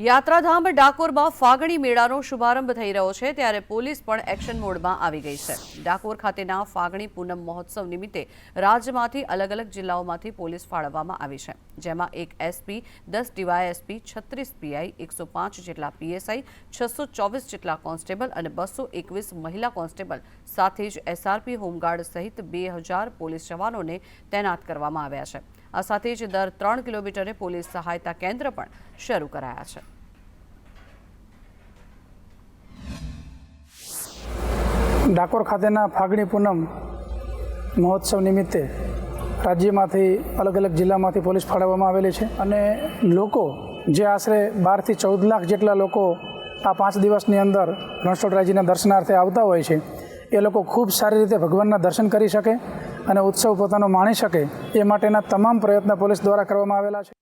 યાત્રાધામ ડાકોરમાં ફાગણી મેળાનો શુભારંભ થઈ રહ્યો છે, ત્યારે પોલીસ પણ એક્શન મોડમાં આવી ગઈ છે. ડાકોર ખાતેના ફાગણી પૂનમ મહોત્સવ નિમિત્તે રાજ્યમાંથી અલગ અલગ જિલ્લાઓમાંથી પોલીસ ફાળવવામાં આવી છે. જેમાં એક એસપી, દસ ડીવાયએસપી, છત્રીસ પીઆઈ, એકસો પાંચ જેટલા પીએસઆઈ, છસો ચોવીસ જેટલા કોન્સ્ટેબલ અને બસો એકવીસ મહિલા કોન્સ્ટેબલ સાથે જ એસઆરપી હોમગાર્ડ સહિત બે હજાર પોલીસ જવાનોને તૈનાત કરવામાં આવ્યા છે. આ સાથે જ દર ત્રણ કિલોમીટરે પોલીસ સહાયતા કેન્દ્ર પણ શરૂ કરાયા છે. ડાકોર ખાતેના ફાગણી પૂનમ મહોત્સવ નિમિત્તે રાજ્યમાંથી અલગ અલગ જિલ્લામાંથી પોલીસ ફાળવવામાં આવેલી છે અને લોકો જે આશરે બારથી ચૌદ લાખ જેટલા લોકો આ પાંચ દિવસની અંદર રણછોડરાયજીના દર્શનાર્થે આવતા હોય છે, એ લોકો ખૂબ સારી રીતે ભગવાનના દર્શન કરી શકે અને ઉત્સવ પોતાનો માણી શકે એ માટેના તમામ પ્રયત્ન પોલીસ દ્વારા કરવામાં આવેલા છે.